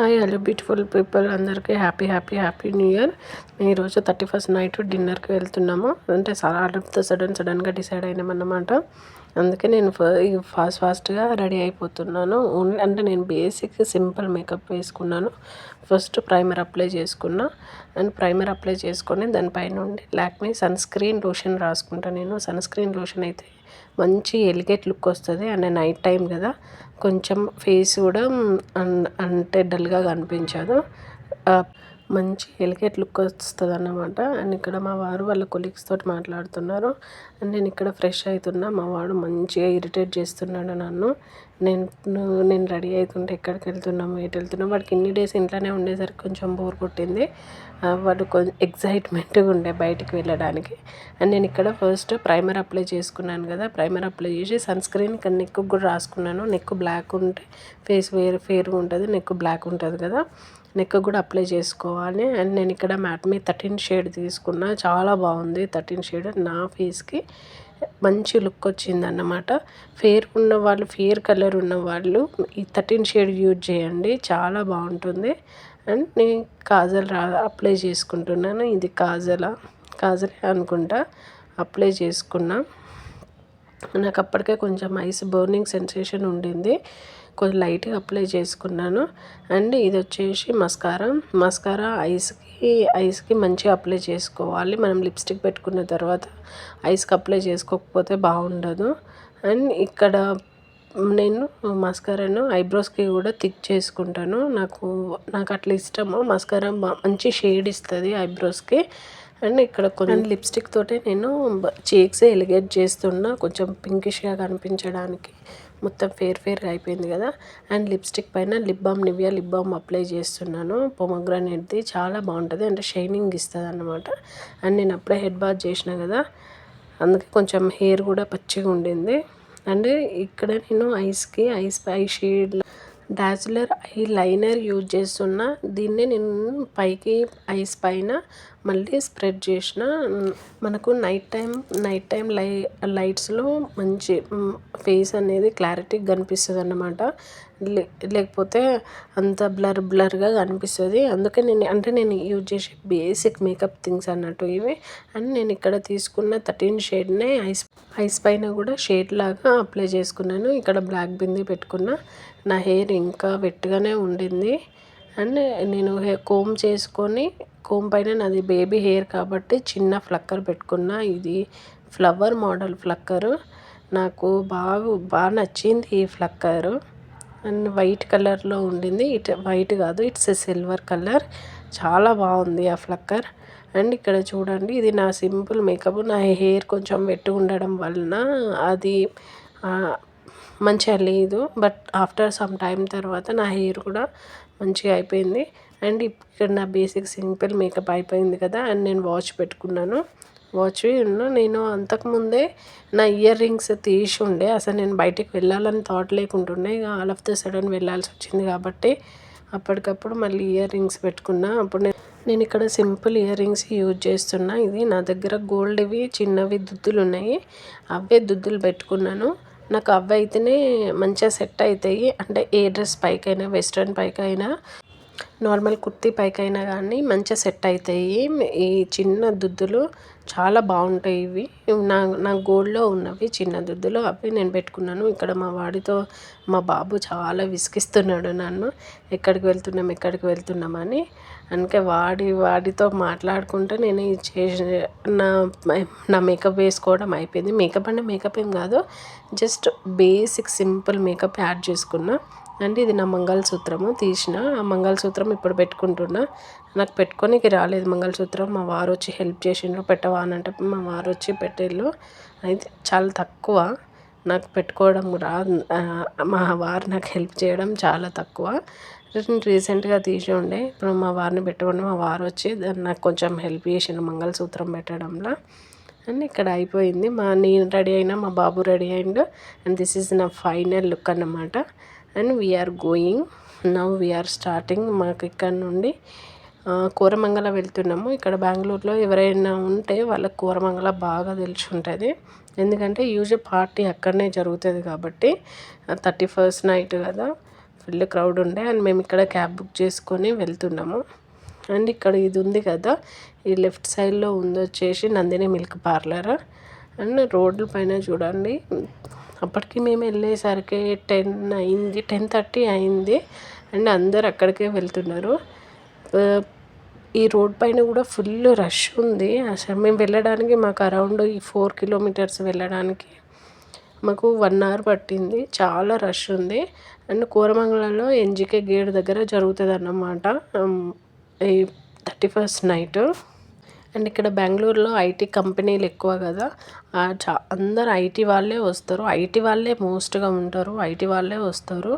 Hi hello beautiful people. అందరికీ happy happy happy new year. ఈరోజు thirty first night డిన్నర్కి వెళ్తున్నాము. అంటే ఆర్డర్తో సడన్ సడన్గా డిసైడ్ అయినామన్నమాట. అందుకే నేను ఫాస్ట్ ఫాస్ట్గా రెడీ అయిపోతున్నాను. ఓన్లీ అంటే నేను బేసిక్ సింపుల్ మేకప్ వేసుకున్నాను. ఫస్ట్ ప్రైమర్ అప్లై చేసుకున్నా. అండ్ ప్రైమర్ అప్లై చేసుకొని దానిపైన ఉండి లాక్మీ సన్ స్క్రీన్ లోషన్ రాసుకుంటాను నేను. సన్ స్క్రీన్ లోషన్ అయితే మంచి ఎలిగేట్ లుక్ వస్తుంది. అండ్ నైట్ టైం కదా. కొంచెం ఫేస్ కూడా అంటే డల్గా కనిపించదు. మంచి ఎలిగేట్ లుక్ వస్తుంది అన్నమాట అండ్ ఇక్కడ మా వారు వాళ్ళ కొలీగ్స్ తోటి మాట్లాడుతున్నారు. అండ్ నేను ఇక్కడ ఫ్రెష్ అవుతున్నా మా వాడు మంచిగా ఇరిటేట్ చేస్తున్నాడు నన్ను. నేను నేను రెడీ అవుతుంటే ఎక్కడికి వెళ్తున్నాము ఎటు వెళ్తున్నాము. వాడికి ఇన్ని డేస్ ఇంట్లోనే ఉండేసరికి కొంచెం బోర్ కొట్టింది. వాడు కొంచెం ఎగ్జైట్మెంట్గా ఉండే బయటికి వెళ్ళడానికి. అండ్ నేను ఇక్కడ ఫస్ట్ ప్రైమర్ అప్లై చేసుకున్నాను కదా. ప్రైమర్ అప్లై చేసి సన్ స్క్రీన్ ఇక్కడ నెక్ కూడా రాసుకున్నాను. నెక్ బ్లాక్ ఉంటే ఫేస్ వేరు ఫేర్గా ఉంటుంది. నెక్ బ్లాక్ ఉంటుంది కదా. నెక్ కూడా అప్లై చేసుకోవాలి. అండ్ నేను ఇక్కడ మ్యాట్ మీ థర్టీన్ షేడ్ తీసుకున్నా. చాలా బాగుంది థర్టీన్ షేడ్. నా ఫేస్కి మంచి లుక్ వచ్చింది అన్నమాట ఫేర్ ఉన్న వాళ్ళు ఫేర్ కలర్ ఉన్న వాళ్ళు ఈ థర్టీన్ షేడ్ యూజ్ చేయండి. చాలా బాగుంటుంది. అండ్ నేను కాజల్ రా అప్లై చేసుకుంటున్నాను. ఇది కాజలా కాజలే అనుకుంటా అప్లై చేసుకున్నా. నాకు అప్పటికే కొంచెం ఐస్ బర్నింగ్ సెన్సేషన్ ఉండింది. కొంచెం లైట్గా అప్లై చేసుకున్నాను. అండ్ ఇది వచ్చేసి మస్కారా. మస్కారా ఐస్కి ఐస్కి మంచిగా అప్లై చేసుకోవాలి. మనం లిప్స్టిక్ పెట్టుకున్న తర్వాత ఐస్కి అప్లై చేసుకోకపోతే బాగుండదు. అండ్ ఇక్కడ నేను మస్కారాను ఐబ్రోస్కి కూడా థిక్ చేసుకుంటాను. నాకు నాకు అట్లా ఇష్టము. మస్కారా మంచి షేడ్ ఇస్తుంది ఐబ్రోస్కి. అండ్ ఇక్కడ కొంచెం లిప్స్టిక్ తోటే నేను చీక్స్ ఎలిగేట్ చేస్తున్నా. కొంచెం పింకిష్గా కనిపించడానికి. మొత్తం ఫేర్ ఫేర్గా అయిపోయింది కదా. అండ్ లిప్స్టిక్ పైన lip balm Nivea lip balm apply చేస్తున్నాను. పొమగ్రానేట్ది చాలా బాగుంటుంది. అంటే షైనింగ్ ఇస్తుంది అన్నమాట అండ్ నేను అప్పుడే హెడ్ బాత్ చేసిన కదా. అందుకే కొంచెం హెయిర్ కూడా పచ్చిగా ఉండింది. అండ్ ఇక్కడ నేను ఐస్కి eyes eye shade dazzler eyeliner use చేస్తున్నా. దీన్నే నేను పైకి ఐస్ పైన మళ్ళీ స్ప్రెడ్ చేసిన మనకు నైట్ టైం నైట్ టైం లై లైట్స్లో మంచి ఫేస్ అనేది క్లారిటీగా కనిపిస్తుంది అన్నమాట లే లేకపోతే అంత బ్లర్ బ్లర్గా కనిపిస్తుంది. అందుకే నేను అంటే నేను యూజ్ చేసే బేసిక్ మేకప్ థింగ్స్ అన్నట్టు ఇవి. అండ్ నేను ఇక్కడ తీసుకున్న థర్టీన్ షేడ్నే ఐస్ ఐస్ పైన కూడా షేడ్ లాగా అప్లై చేసుకున్నాను. ఇక్కడ బ్లాక్ బింది పెట్టుకున్న. నా హెయిర్ ఇంకా వెట్గానే ఉండింది. అండ్ నేను కోమ్ చేసుకొని కోమ్ పైన నాది బేబీ హెయిర్ కాబట్టి చిన్న ఫ్లక్కర్ పెట్టుకున్న. ఇది ఫ్లవర్ మోడల్ ఫ్లక్కరు. నాకు బాగా బాగా నచ్చింది ఈ ఫ్లక్కరు. అండ్ వైట్ కలర్లో ఉండింది. ఇట్ వైట్ కాదు ఇట్స్ సిల్వర్ కలర్. చాలా బాగుంది ఆ ఫ్లక్కర్. అండ్ ఇక్కడ చూడండి ఇది నా సింపుల్ మేకప్. నా హెయిర్ కొంచెం వెట్టు ఉండడం వలన అది మంచిగా లేదు. బట్ ఆఫ్టర్ సమ్ టైం తర్వాత నా హెయిర్ కూడా మంచిగా అయిపోయింది. అండ్ ఇక్కడ నా బేసిక్ సింపుల్ మేకప్ అయిపోయింది కదా అండ్ నేను వాచ్ పెట్టుకున్నాను. వాచ్ నేను అంతకుముందే నా ఇయర్ రింగ్స్ తీసి ఉండే అసలు నేను బయటికి వెళ్ళాలని థాట్ లేకుంటుండే ఇక ఆల్ ఆఫ్ ద సడన్ వెళ్ళాల్సి వచ్చింది కాబట్టి అప్పటికప్పుడు మళ్ళీ ఇయర్ రింగ్స్ పెట్టుకున్నా. అప్పుడు నేను నేను ఇక్కడ సింపుల్ ఇయర్ రింగ్స్ యూజ్ చేస్తున్నా. ఇది నా దగ్గర గోల్డ్వి చిన్నవి దుద్దులు ఉన్నాయి. అవే దుద్దులు పెట్టుకున్నాను. నాకు అవి అయితేనే మంచిగా సెట్ అవుతాయి అంటే ఏ డ్రెస్ పైకైనా వెస్ట్రన్ పైకైనా నార్మల్ కుర్తీ పైకైనా కానీ మంచిగా సెట్ అవుతాయి ఈ చిన్న దుద్దులు చాలా బాగుంటాయి ఇవి. నా నా గోల్డ్లో ఉన్నవి చిన్న దుద్దులు అవి నేను పెట్టుకున్నాను. ఇక్కడ మా వాడితో మా బాబు చాలా విసిగిస్తున్నాడు నన్ను. ఎక్కడికి వెళ్తున్నాం ఎక్కడికి వెళ్తున్నామని అందుకే వాడి వాడితో మాట్లాడుకుంటే నేను చేసి నా నా మేకప్ వేసుకోవడం అయిపోయింది. మేకప్ అంటే మేకప్ ఏం కాదు. Just basic simple makeup add చేసుకున్నా. అంటే ఇది నా మంగళసూత్రము తీసిన. ఆ మంగళసూత్రం ఇప్పుడు పెట్టుకుంటున్నా. నాకు పెట్టుకోనికి రాలేదు మంగళసూత్రం. మా వారు వచ్చి హెల్ప్ చేసిండ్రు పెట్టవా అని అంటే మా వారు వచ్చి పెట్టేళ్ళు. అయితే చాలా తక్కువ. నాకు పెట్టుకోవడం రా మా వారు నాకు హెల్ప్ చేయడం చాలా తక్కువ. రీసెంట్గా తీసి ఉండే. ఇప్పుడు మా వారిని పెట్టుకోండి. మా వారు వచ్చి నాకు కొంచెం హెల్ప్ చేసిండు మంగళసూత్రం పెట్టడంలో. అండ్ ఇక్కడ అయిపోయింది. మా నేను రెడీ అయినా మా బాబు రెడీ అయిండు. అండ్ దిస్ ఈజ్ నా ఫైనల్ లుక్ అన్నమాట. And we are going now we are starting మాకు ఇక్కడ నుండి కోరమంగళ వెళ్తున్నాము. ఇక్కడ బెంగళూరులో ఎవరైనా ఉంటే వాళ్ళకి కోరమంగళ బాగా తెలిసి ఉంటుంది. ఎందుకంటే యూజువల్ పార్టీ అక్కడనే జరుగుతుంది కాబట్టి థర్టీ ఫస్ట్ నైట్ కదా ఫుల్ క్రౌడ్ ఉండే. అండ్ మేము ఇక్కడ క్యాబ్ బుక్ చేసుకొని వెళ్తున్నాము. అండ్ ఇక్కడ ఇది ఉంది కదా ఈ లెఫ్ట్ సైడ్లో ఉంది వచ్చేసి నందిని మిల్క్ పార్లర్. అండ్ రోడ్ల పైన చూడండి. అప్పటికి మేము వెళ్ళేసరికి టెన్ అయింది టెన్ థర్టీ అయింది. అండ్ అందరు అక్కడికే వెళ్తున్నారు. ఈ రోడ్ పైన కూడా ఫుల్ రష్ ఉంది. అసలు మేము వెళ్ళడానికి మాకు అరౌండ్ ఈ ఫోర్ కిలోమీటర్స్ వెళ్ళడానికి మాకు వన్ అవర్ పట్టింది. చాలా రష్ ఉంది. అండ్ కోరమంగళంలో ఎన్జికే గేట్ దగ్గర జరుగుతుంది అన్నమాట ఈ థర్టీ ఫస్ట్ నైట్. అండ్ ఇక్కడ బెంగళూరులో ఐటీ కంపెనీలు ఎక్కువ కదా చా అందరు ఐటీ వాళ్ళే వస్తారు. ఐటీ వాళ్ళే మోస్ట్గా ఉంటారు. ఐటీ వాళ్ళే వస్తారు.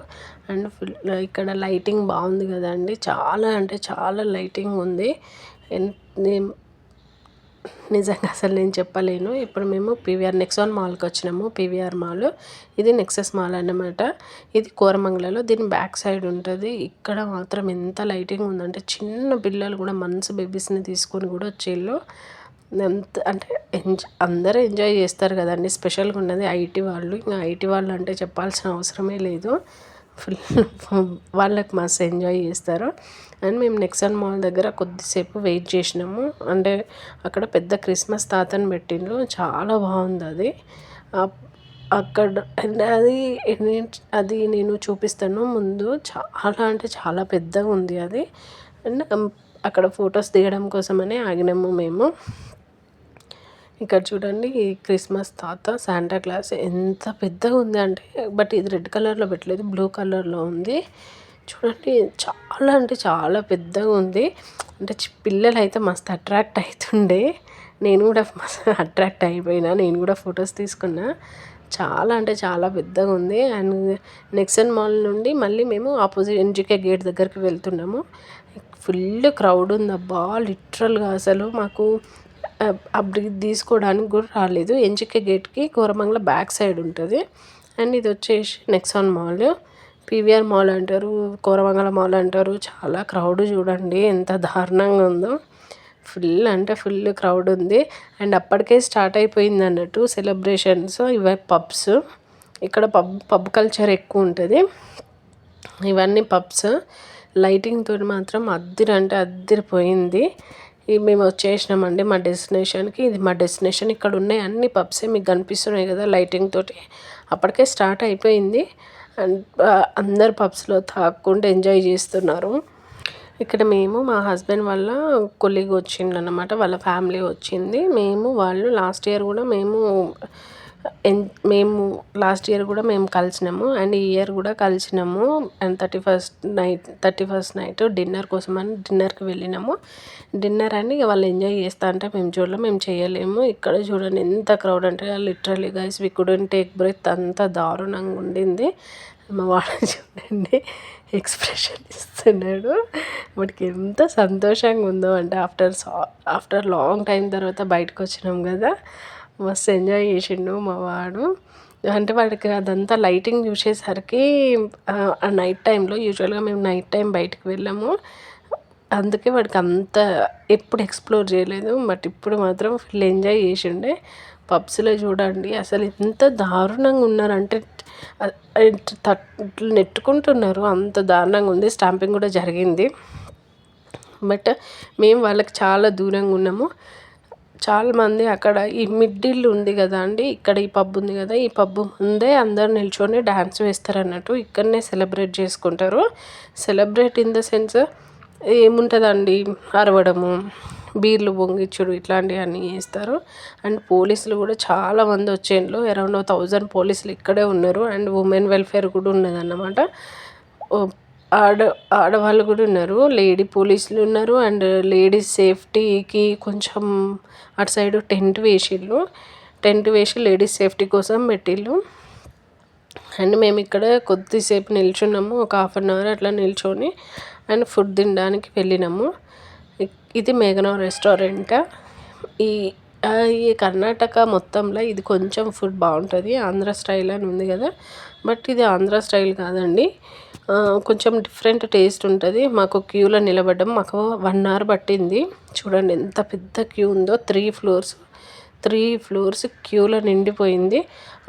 అండ్ ఫుల్ ఇక్కడ లైటింగ్ బాగుంది కదండి. చాలా అంటే చాలా లైటింగ్ ఉంది. నిజంగా అసలు నేను చెప్పలేను. ఇప్పుడు మేము పీవీఆర్ నెక్సాన్ మాల్కి వచ్చినాము. పీవీఆర్ మాల్ ఇది నెక్సెస్ మాల్ అన్నమాట. ఇది కోరమంగళలో దీని బ్యాక్ సైడ్ ఉంటుంది. ఇక్కడ మాత్రం ఎంత లైటింగ్ ఉందంటే చిన్న పిల్లలు కూడా మనసు బేబీస్ని తీసుకొని కూడా వచ్చేళ్ళు. ఎంత అంటే ఎంజాయ్ అందరూ ఎంజాయ్ చేస్తారు కదండి. స్పెషల్గా ఉన్నది ఐటీ వాళ్ళు. ఇంకా ఐటీ వాళ్ళు అంటే చెప్పాల్సిన అవసరమే లేదు. ఫుల్ వాళ్ళకి మస్తు ఎంజాయ్ చేస్తారు. అండ్ మేము నెక్సన్ మాల్ దగ్గర కొద్దిసేపు వెయిట్ చేసినాము. అంటే అక్కడ పెద్ద క్రిస్మస్ తాతని పెట్టిండ్రు. చాలా బాగుంది అది. అక్కడ అది అది నేను చూపిస్తాను ముందు. చాలా అంటే చాలా పెద్దగా ఉంది అది. అండ్ అక్కడ ఫొటోస్ దిగడం కోసమనే ఆగినాము మేము. ఇక్కడ చూడండి ఈ క్రిస్మస్ తాత శాంటా క్లాస్ ఎంత పెద్దగా ఉంది అంటే బట్ ఇది రెడ్ కలర్లో పెట్టలేదు బ్లూ కలర్లో ఉంది. చూడండి చాలా అంటే చాలా పెద్దగా ఉంది. అంటే పిల్లలు అయితే మస్తు అట్రాక్ట్ అవుతుండే నేను కూడా మస్తు అట్రాక్ట్ అయిపోయినా. నేను కూడా ఫొటోస్ తీసుకున్నా. చాలా అంటే చాలా పెద్దగా ఉంది. అండ్ నెక్సన్ మాల్ నుండి మళ్ళీ మేము ఆపోజిట్ ఎన్జికే గేట్ దగ్గరికి వెళ్తున్నాము. ఫుల్ క్రౌడ్ ఉంది అబ్బా. లిటరల్గా అసలు మాకు ఆ బ్రీత్ తీసుకోవడానికి కూడా రాలేదు. ఎన్జికే గేట్కి కోరమంగళ బ్యాక్ సైడ్ ఉంటుంది. అండ్ ఇది వచ్చేసి నెక్సాన్ మాల్ పీవీఆర్ మాల్ అంటారు కోరమంగళ మాల్ అంటారు. చాలా క్రౌడ్ చూడండి ఎంత దారుణంగా ఉందో. ఫుల్ అంటే ఫుల్ క్రౌడ్ ఉంది. అండ్ అప్పటికే స్టార్ట్ అయిపోయింది అన్నట్టు సెలబ్రేషన్స్ ఇవే పబ్స్ ఇక్కడ పబ్ పబ్ కల్చర్ ఎక్కువ ఉంటుంది. ఇవన్నీ పబ్స్ లైటింగ్తో మాత్రం అద్దిరి అంటే అద్దిరిపోయింది మేము వచ్చేసినామండి మా డెస్టినేషన్కి ఇది మా డెస్టినేషన్ ఇక్కడ ఉన్నాయి అన్ని పబ్సే మీకు కనిపిస్తున్నాయి కదా లైటింగ్ తోటి. అప్పటికే స్టార్ట్ అయిపోయింది. అండ్ అందరు పబ్స్లో తాక్కుంటూ ఎంజాయ్ చేస్తున్నారు. ఇక్కడ మేము మా హస్బెండ్ వాళ్ళ కొలీగ్ వచ్చిండు అనమాట వాళ్ళ ఫ్యామిలీ వచ్చింది. మేము వాళ్ళు లాస్ట్ ఇయర్ కూడా మేము మేము లాస్ట్ ఇయర్ కూడా మేము కలిసినాము. అండ్ ఈ ఇయర్ కూడా కలిసినాము. And thirty first night thirty first night dinner కోసం అని డిన్నర్కి వెళ్ళినాము. డిన్నర్ అని వాళ్ళు ఎంజాయ్ చేస్తా అంటే మేము చూడలేం మేము చేయలేము. ఇక్కడ చూడండి ఎంత క్రౌడ్ అంటే literally guys we couldn't take breath అంత దారుణంగా ఉండింది. మా వాడు చూడండి ఎక్స్ప్రెషన్ ఇస్తున్నాడు. వాడికి ఎంత సంతోషంగా ఉందో అంటే ఆఫ్టర్ ఆఫ్టర్ లాంగ్ టైం తర్వాత బయటకు వచ్చినాం కదా. మస్తు ఎంజాయ్ చేసిండు మా వాడు. అంటే వాడికి అదంతా లైటింగ్ చూసేసరికి ఆ నైట్ టైంలో యూజువల్గా మేము నైట్ టైం బయటకు వెళ్ళాము. అందుకే వాడికి అంత ఎప్పుడు ఎక్స్ప్లోర్ చేయలేదు బట్ ఇప్పుడు మాత్రం ఫుల్ ఎంజాయ్ చేసిండే. పబ్స్లో చూడండి అసలు ఎంత దారుణంగా ఉన్నారంటే నెట్టుకుంటున్నారు అంత దారుణంగా ఉంది. స్టాంపింగ్ కూడా జరిగింది. బట్ మేము వాళ్ళకి చాలా దూరంగా ఉన్నాము. చాలామంది అక్కడ ఈ మిడ్డిల్ ఉంది కదా అండి ఇక్కడ ఈ పబ్ ఉంది కదా ఈ పబ్ ముందే అందరు నిల్చొని డ్యాన్స్ వేస్తారు అన్నట్టు ఇక్కడనే సెలబ్రేట్ చేసుకుంటారు. సెలబ్రేట్ ఇన్ ద సెన్స్ ఏముంటుందండి? అరవడము బీర్లు పొంగిచ్చుడు ఇట్లాంటివన్నీ చేస్తారు. అండ్ పోలీసులు కూడా చాలా మంది వచ్చేండ్లు. అరౌండ్ థౌజండ్ పోలీసులు ఇక్కడే ఉన్నారు. అండ్ ఉమెన్ వెల్ఫేర్ కూడా ఉన్నదన్నమాట. ఆడ ఆడవాళ్ళు కూడా ఉన్నారు. లేడీ పోలీసులు ఉన్నారు. అండ్ లేడీస్ సేఫ్టీకి కొంచెం అటు సైడ్ టెంట్ వేసిళ్ళు. టెంట్ వేసి లేడీస్ సేఫ్టీ కోసం పెట్టిళ్ళు. అండ్ మేము ఇక్కడ కొద్దిసేపు నిల్చున్నాము. ఒక హాఫ్ అన్ అవర్ అట్లా నిల్చొని అండ్ ఫుడ్ తినడానికి వెళ్ళినాము. ఇది మేఘనా రెస్టారెంట్. ఈ ఈ కర్ణాటక మొత్తంలో ఇది కొంచెం ఫుడ్ బాగుంటుంది. ఆంధ్ర స్టైల్ అని ఉంది కదా. బట్ ఇది ఆంధ్ర స్టైల్ కాదండి. కొంచెం డిఫరెంట్ టేస్ట్ ఉంటుంది. మాకు క్యూలో నిలబడ్డం. మాకు వన్ అవర్ పట్టింది. చూడండి ఎంత పెద్ద క్యూ ఉందో. Three floors. త్రీ ఫ్లోర్స్ క్యూలో నిండిపోయింది.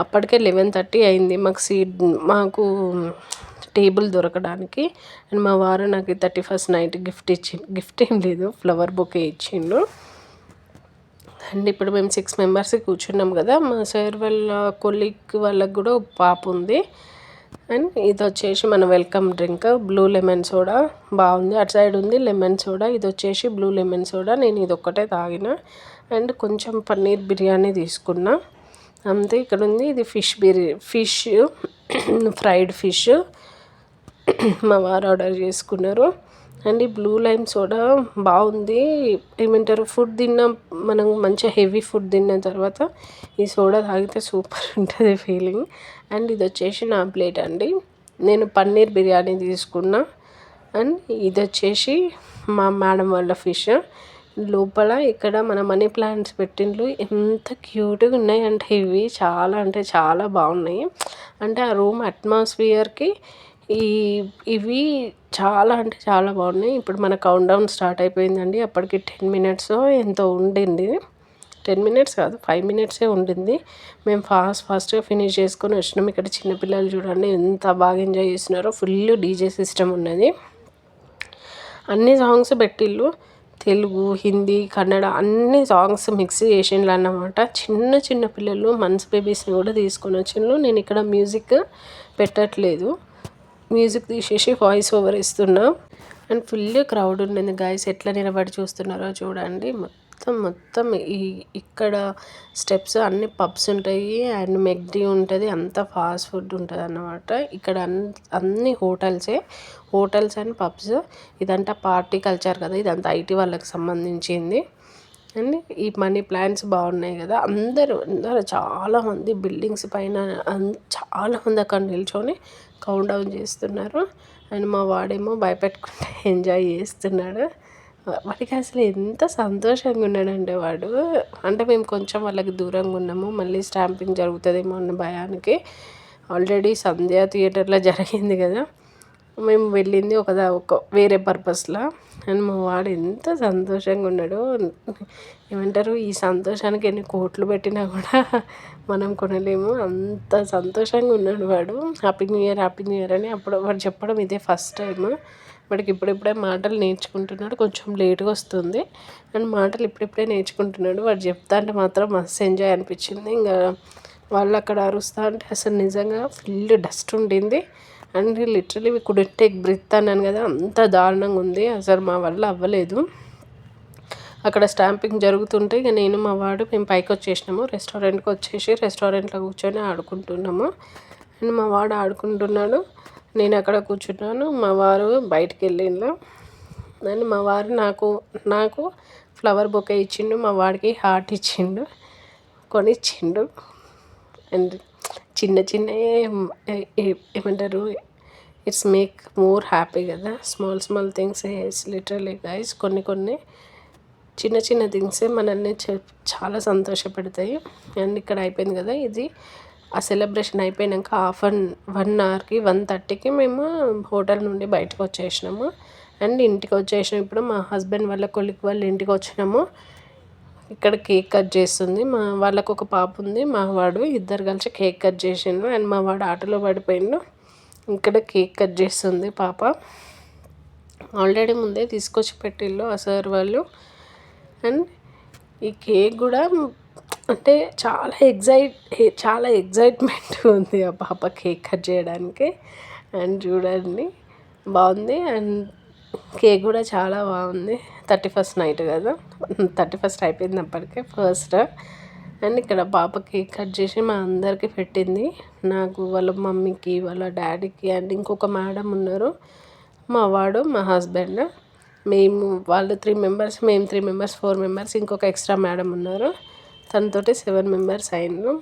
అప్పటికే లెవెన్ థర్టీ అయింది. మాకు సీట్ మాకు టేబుల్ దొరకడానికి. అండ్ మా వారు నాకు థర్టీ ఫస్ట్ నైట్ గిఫ్ట్ ఇచ్చి గిఫ్ట్ ఏం లేదు ఫ్లవర్ బొకే ఇచ్చిండు. అండ్ ఇప్పుడు మేము సిక్స్ మెంబర్స్ కూర్చున్నాం కదా మా సార్ వాళ్ళ కొలీగ్ వాళ్ళకి కూడా పాప ఉంది. అండ్ ఇది వచ్చేసి మన welcome drink blue lemon soda బాగుంది. అటు సైడ్ ఉంది లెమన్ సోడా ఇది వచ్చేసి బ్లూ లెమన్ సోడా. నేను ఇది ఒక్కటే తాగిన. అండ్ కొంచెం పన్నీర్ బిర్యానీ తీసుకున్నా. అంతే ఇక్కడ ఉంది ఇది ఫిష్ బిర్యా ఫిష్ ఫ్రైడ్ ఫిష్ మా వారు ఆర్డర్ చేసుకున్నారు. అండ్ ఈ బ్లూ లైమ్ సోడా బాగుంది. ఏమంటారు? ఫుడ్ తిన్న మనం మంచిగా హెవీ ఫుడ్ తిన్న తర్వాత ఈ సోడా తాగితే సూపర్ ఉంటుంది ఫీలింగ్. అండ్ ఇది వచ్చేసి నా ప్లేట్ అండి. నేను పన్నీర్ బిర్యానీ తీసుకున్నా. అండ్ ఇది వచ్చేసి మా మేడం వాళ్ళ ఫిష్. లోపల ఇక్కడ మన మనీ ప్లాంట్స్ పెట్టిండ్రు ఎంత క్యూట్గా ఉన్నాయి అంటే ఇవి. చాలా అంటే చాలా బాగున్నాయి. అంటే ఆ రూమ్ అట్మాస్ఫియర్కి ఈ ఇవి చాలా అంటే చాలా బాగున్నాయి. ఇప్పుడు మన కౌంట్ డౌన్ స్టార్ట్ అయిపోయిందండి. అప్పటికి టెన్ మినిట్స్ ఎంతో ఉండింది. టెన్ మినిట్స్ కాదు ఫైవ్ మినిట్సే ఉండింది. మేము ఫాస్ట్ ఫాస్ట్గా ఫినిష్ చేసుకొని వచ్చినాం. ఇక్కడ చిన్నపిల్లలు చూడండి ఎంత బాగా ఎంజాయ్ చేస్తున్నారో. ఫుల్ డీజే సిస్టమ్ ఉన్నది. అన్ని సాంగ్స్ పెట్టిళ్ళు. తెలుగు హిందీ కన్నడ అన్ని సాంగ్స్ మిక్స్ చేసిండ్రు అన్నమాట చిన్న చిన్న పిల్లలు మన్స్ బేబీస్ని కూడా తీసుకొని వచ్చిండ్రు. నేను ఇక్కడ మ్యూజిక్ పెట్టట్లేదు. మ్యూజిక్ తీసేసి వాయిస్ ఓవర్ ఇస్తున్నా. అండ్ ఫుల్ క్రౌడ్ ఉండింది గాయస్ ఎట్లా నిలబడి చూస్తున్నారో చూడండి. మొత్తం మొత్తం ఈ ఇక్కడ స్టెప్స్ అన్ని పబ్స్ ఉంటాయి. అండ్ మెగ్డీ ఉంటుంది. అంతా ఫాస్ట్ ఫుడ్ ఉంటుంది అన్నమాట ఇక్కడ అన్ని హోటల్సే. Hotels and pubs. ఇదంతా పార్టీ కల్చర్ కదా. ఇదంతా ఐటీ వాళ్ళకి సంబంధించింది. అండ్ ఈ మనీ ప్లాంట్స్ బాగున్నాయి కదా. అందరూ అందరూ చాలామంది బిల్డింగ్స్ పైన చాలామంది అక్కడ నిల్చొని కౌంట్ డౌన్ చేస్తున్నారు. అండ్ మా వాడేమో భయపెట్టుకుంటే ఎంజాయ్ చేస్తున్నాడు. వాడికి అసలు ఎంత సంతోషంగా ఉన్నాడంటే వాడు. అంటే మేము కొంచెం వాళ్ళకి దూరంగా ఉన్నాము. మళ్ళీ స్టాంపింగ్ జరుగుతుందేమో అన్న భయానికి. ఆల్రెడీ సంధ్య థియేటర్లో జరిగింది కదా. మేము వెళ్ళింది ఒక ఒక వేరే పర్పస్లో. అండ్ మా వాడు ఎంత సంతోషంగా ఉన్నాడు. ఏమంటారు? ఈ సంతోషానికి ఎన్ని కోట్లు పెట్టినా కూడా మనం కొనలేము. అంత సంతోషంగా ఉన్నాడు వాడు. Happy new year happy new year అని అప్పుడు వాడు చెప్పడం ఇదే ఫస్ట్ టైం వాడికి ఇప్పుడిప్పుడే మాటలు నేర్చుకుంటున్నాడు కొంచెం లేట్గా వస్తుంది. అండ్ మాటలు ఇప్పుడిప్పుడే నేర్చుకుంటున్నాడు. వాడు చెప్తా అంటే మాత్రం మస్తు ఎంజాయ్ అనిపించింది. ఇంకా వాళ్ళు అక్కడ అరుస్తా అంటే అసలు నిజంగా ఫుల్ డస్ట్ ఉండింది. And literally couldn't take breath అన్నాను కదా అంత దారుణంగా ఉంది. అసలు మా వల్ల అవ్వలేదు. అక్కడ స్టాంపింగ్ జరుగుతుంటే ఇక నేను మా వాడు మేము పైకి వచ్చేసినాము. రెస్టారెంట్కి వచ్చేసి రెస్టారెంట్లో కూర్చొని ఆడుకుంటున్నాము. అండ్ మా వాడు ఆడుకుంటున్నాడు. నేను అక్కడ కూర్చున్నాను. మా వారు బయటికి వెళ్ళిండ్రు నేను మా వారు నాకు నాకు ఫ్లవర్ బొకే ఇచ్చిండు. మా వాడికి హార్ట్ ఇచ్చిండు. కొనిచ్చిండు. అండ్ చిన్న చిన్న ఏమంటారు? ఇట్స్ మేక్ మోర్ హ్యాపీ కదా. Small small things literally guys కొన్ని కొన్ని చిన్న చిన్న థింగ్సే మనల్ని చాలా సంతోషపెడతాయి. అండ్ ఇక్కడ అయిపోయింది కదా ఇది. ఆ సెలబ్రేషన్ అయిపోయాక హాఫ్ అన్ వన్ అవర్కి వన్ థర్టీకి మేము హోటల్ నుండి బయటకు వచ్చేసినాము. అండ్ ఇంటికి వచ్చేసినాం. ఇప్పుడు మా హస్బెండ్ వాళ్ళ కొలిక్ వాళ్ళ ఇంటికి వచ్చినాము. ఇక్కడ కేక్ కట్ చేస్తుంది. మా వాళ్ళకు ఒక పాప ఉంది. మా వాడు ఇద్దరు కలిసి కేక్ కట్ చేసిండ్రు. అండ్ మా వాడు ఆటోలో పడిపోయిండు. ఇక్కడ కేక్ కట్ చేస్తుంది పాప. ఆల్రెడీ ముందే తీసుకొచ్చి పెట్టిళ్ళు ఆ సార్ వాళ్ళు. అండ్ ఈ కేక్ కూడా అంటే చాలా ఎగ్జైట్ చాలా ఎగ్జైట్మెంట్ ఉంది ఆ పాప కేక్ కట్ చేయడానికి. అండ్ చూడండి బాగుంది. అండ్ కేక్ కూడా చాలా బాగుంది. థర్టీ ఫస్ట్ నైట్ కదా. థర్టీ ఫస్ట్ అయిపోయింది అప్పటికే ఫస్ట్. అండ్ ఇక్కడ పాప కేక్ కట్ చేసి మా అందరికీ పెట్టింది. నాకు వాళ్ళ మమ్మీకి వాళ్ళ డాడీకి అండ్ ఇంకొక మేడం ఉన్నారు. మా వాడు మా హస్బెండ్. మేము వాళ్ళు త్రీ మెంబర్స్ మేము త్రీ మెంబర్స్ ఫోర్ మెంబర్స్ ఇంకొక ఎక్స్ట్రా మేడం ఉన్నారు. తనతోటి సెవెన్ మెంబర్స్ అయిండ్రు.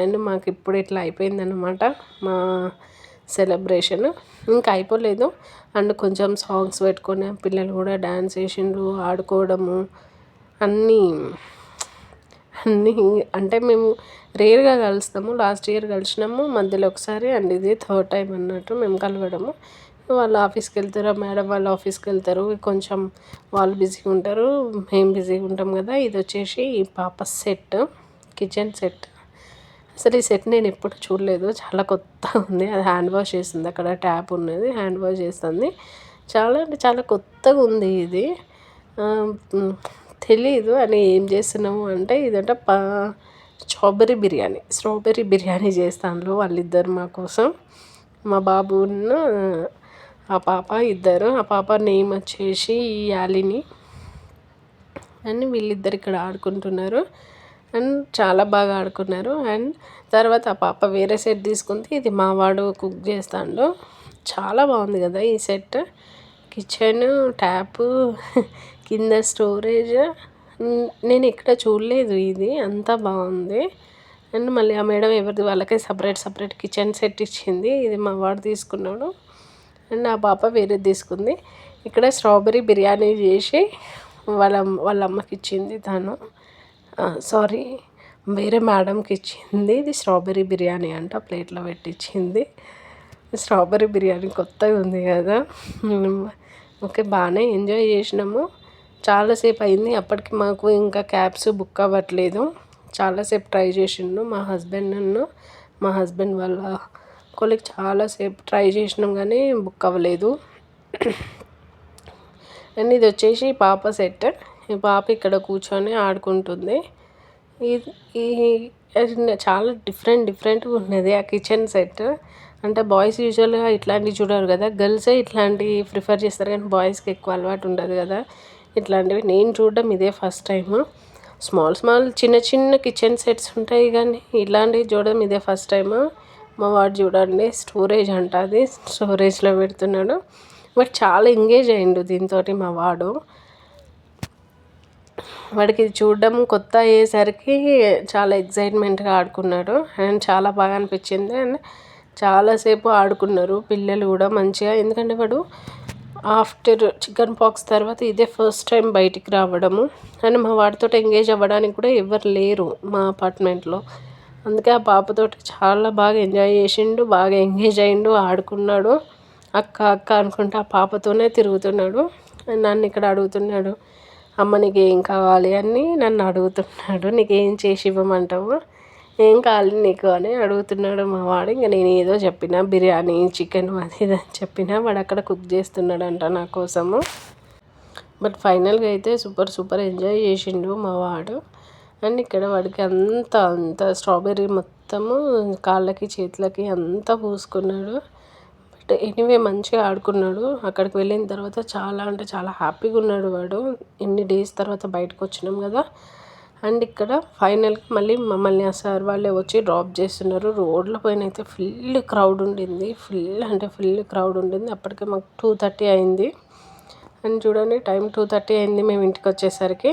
అండ్ మాకు ఇప్పుడు ఇట్లా అయిపోయిందనమాట మా సెలబ్రేషన్. ఇంకా అయిపోలేదు. అండ్ కొంచెం సాంగ్స్ పెట్టుకొని పిల్లలు కూడా డ్యాన్స్ వేసిండ్రు ఆడుకోవడము అన్నీ అన్నీ. అంటే మేము రేర్గా కలుస్తాము. లాస్ట్ ఇయర్ కలిసినాము. మధ్యలో ఒకసారి అండ్ ఇది థర్డ్ టైం అన్నట్టు మేము కలవడము. వాళ్ళు ఆఫీస్కి వెళ్తారు? మేడం వాళ్ళు ఆఫీస్కి వెళ్తారు. కొంచెం వాళ్ళు బిజీగా ఉంటారు. మేము బిజీగా ఉంటాం కదా. ఇది వచ్చేసి పాప సెట్ కిచెన్ సెట్. అసలు ఈ సెట్ నేను ఎప్పుడు చూడలేదు. చాలా కొత్త ఉంది. అది హ్యాండ్ వాష్ చేస్తుంది. అక్కడ ట్యాప్ ఉన్నది. హ్యాండ్ వాష్ చేస్తుంది. చాలా అంటే చాలా కొత్తగా ఉంది ఇది. తెలీదు. అని ఏం చేస్తున్నాము అంటే ఇదంటే పా స్ట్రాబెర్రీ బిర్యానీ. స్ట్రాబెర్రీ బిర్యానీ చేస్తాను వాళ్ళిద్దరు మా కోసం. మా బాబును ఆ పాప ఇద్దరు. ఆ పాప నేమ్ వచ్చేసి యాలిని. అండ్ వీళ్ళిద్దరు ఇక్కడ ఆడుకుంటున్నారు. అండ్ చాలా బాగా ఆడుకున్నారు. అండ్ తర్వాత ఆ పాప వేరే సెట్ తీసుకుంది. ఇది మా వాడు కుక్ చేస్తాడు. చాలా బాగుంది కదా ఈ సెట్. కిచెన్ ట్యాప్ కింద స్టోరేజ్. నేను ఇక్కడ చూడలేదు ఇది. అంతా బాగుంది. అండ్ మళ్ళీ ఆ మేడం ఎవరిది? వాళ్ళకే సపరేట్ సపరేట్ కిచెన్ సెట్ ఇచ్చింది. ఇది మా వాడు తీసుకున్నాడు. అండ్ పాప వేరే తీసుకుంది. ఇక్కడ స్ట్రాబెరీ బిర్యానీ చేసి వాళ్ళ వాళ్ళ అమ్మకి ఇచ్చింది తను. సారీ వేరే మేడంకి ఇచ్చింది. ఇది స్ట్రాబెరీ బిర్యానీ అంట ప్లేట్లో పెట్టించింది స్ట్రాబెరీ బిర్యానీ కొత్తగా ఉంది కదా. ఓకే బాగానే ఎంజాయ్ చేసినాము. చాలాసేపు అయింది. అప్పటికి మాకు ఇంకా క్యాబ్స్ బుక్ అవ్వట్లేదు. చాలాసేపు ట్రై చేసిండు మా హస్బెండ్ నన్ను. మా హస్బెండ్ వాళ్ళ కొలిక్ చాలాసేపు ట్రై చేసినాం కానీ బుక్ అవ్వలేదు. అండ్ ఇది వచ్చేసి పాప సెట్. ఈ పాప ఇక్కడ కూర్చొని ఆడుకుంటుంది. ఈ చాలా డిఫరెంట్ డిఫరెంట్గా ఉన్నది ఆ కిచెన్ సెట్. అంటే బాయ్స్ యూజువల్గా ఇట్లాంటివి చూడరు కదా. గర్ల్సే ఇట్లాంటివి ప్రిఫర్ చేస్తారు కానీ బాయ్స్కి ఎక్కువ అలవాటు ఉండదు కదా. ఇట్లాంటివి నేను చూడడం ఇదే ఫస్ట్ టైం స్మాల్ స్మాల్ చిన్న చిన్న కిచెన్ సెట్స్ ఉంటాయి కానీ ఇలాంటివి చూడడం ఇదే ఫస్ట్ టైం మా వాడు చూడండి స్టోరేజ్ అంట అది. స్టోరేజ్లో పెడుతున్నాడు. బట్ చాలా ఎంగేజ్ అయ్యిండు దీంతో మా వాడు. వాడికి ఇది చూడడం కొత్త అయ్యేసరికి చాలా ఎగ్జైట్మెంట్గా ఆడుకున్నాడు. అండ్ చాలా బాగా అనిపించింది. అండ్ చాలాసేపు ఆడుకున్నారు. పిల్లలు కూడా మంచిగా. ఎందుకంటే వాడు ఆఫ్టర్ చికెన్ పాక్స్ తర్వాత ఇదే ఫస్ట్ టైం బయటికి రావడము. అండ్ మా వాడితో ఎంగేజ్ అవ్వడానికి కూడా ఎవరు లేరు మా అపార్ట్మెంట్లో అందుకే ఆ పాపతోటి చాలా బాగా ఎంజాయ్ చేసిండు బాగా ఎంగేజ్ అయిండు ఆడుకున్నాడు. అక్క అక్క అనుకుంటా ఆ పాపతోనే తిరుగుతున్నాడు. నన్ను ఇక్కడ అడుగుతున్నాడు అమ్మ నీకు ఏం కావాలి? అని నన్ను అడుగుతున్నాడు. నీకు ఏం చేసి ఇవ్వమంటావు? ఏం కావాలి నీకు? అని అడుగుతున్నాడు మా వాడు. ఇంకా నేను ఏదో చెప్పిన బిర్యానీ చికెన్ అది ఇది అని చెప్పిన వాడు అక్కడ కుక్ చేస్తున్నాడంట నా కోసము. బట్ ఫైనల్గా అయితే సూపర్ సూపర్ ఎంజాయ్ చేసిండు మా వాడు. అండ్ ఇక్కడ వాడికి అంత అంత స్ట్రాబెర్రీ మొత్తము కాళ్ళకి చేతులకి అంతా పూసుకున్నాడు. బట్ ఎనీవే మంచిగా ఆడుకున్నాడు. అక్కడికి వెళ్ళిన తర్వాత చాలా అంటే చాలా హ్యాపీగా ఉన్నాడు వాడు. ఎన్ని డేస్ తర్వాత బయటకు వచ్చినాం కదా. అండ్ ఇక్కడ ఫైనల్గా మళ్ళీ మమ్మల్ని ఆ సార్ వాళ్ళే వచ్చి డ్రాప్ చేస్తున్నారు. రోడ్ల పైన అయితే ఫుల్ క్రౌడ్ ఉండింది. ఫుల్ అంటే ఫుల్ క్రౌడ్ ఉండింది. అప్పటికే మాకు టూ థర్టీ అయింది. అండ్ చూడండి టైం టూ థర్టీ అయింది మేము ఇంటికి వచ్చేసరికి.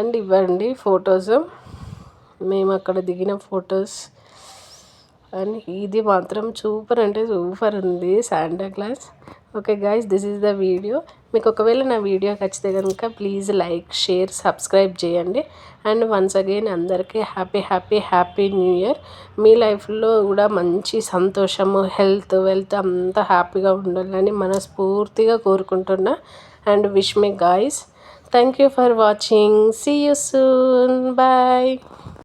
అండ్ ఇవ్వండి ఫొటోస్. మేము అక్కడ దిగిన ఫొటోస్. అండ్ ఇది మాత్రం సూపర్ అంటే సూపర్ ఉంది Santa Claus okay guys this is the video మీకు ఒకవేళ నా వీడియో ఖచ్చితే కనుక ప్లీజ్ లైక్ షేర్ సబ్స్క్రైబ్ చేయండి. అండ్ వన్స్ అగైన్ అందరికీ happy happy happy new year మీ లైఫ్లో కూడా మంచి సంతోషము హెల్త్ వెల్త్ అంతా హ్యాపీగా ఉండాలని మనస్ఫూర్తిగా కోరుకుంటున్నా. And wish me guys Thank you for watching. See you soon. Bye.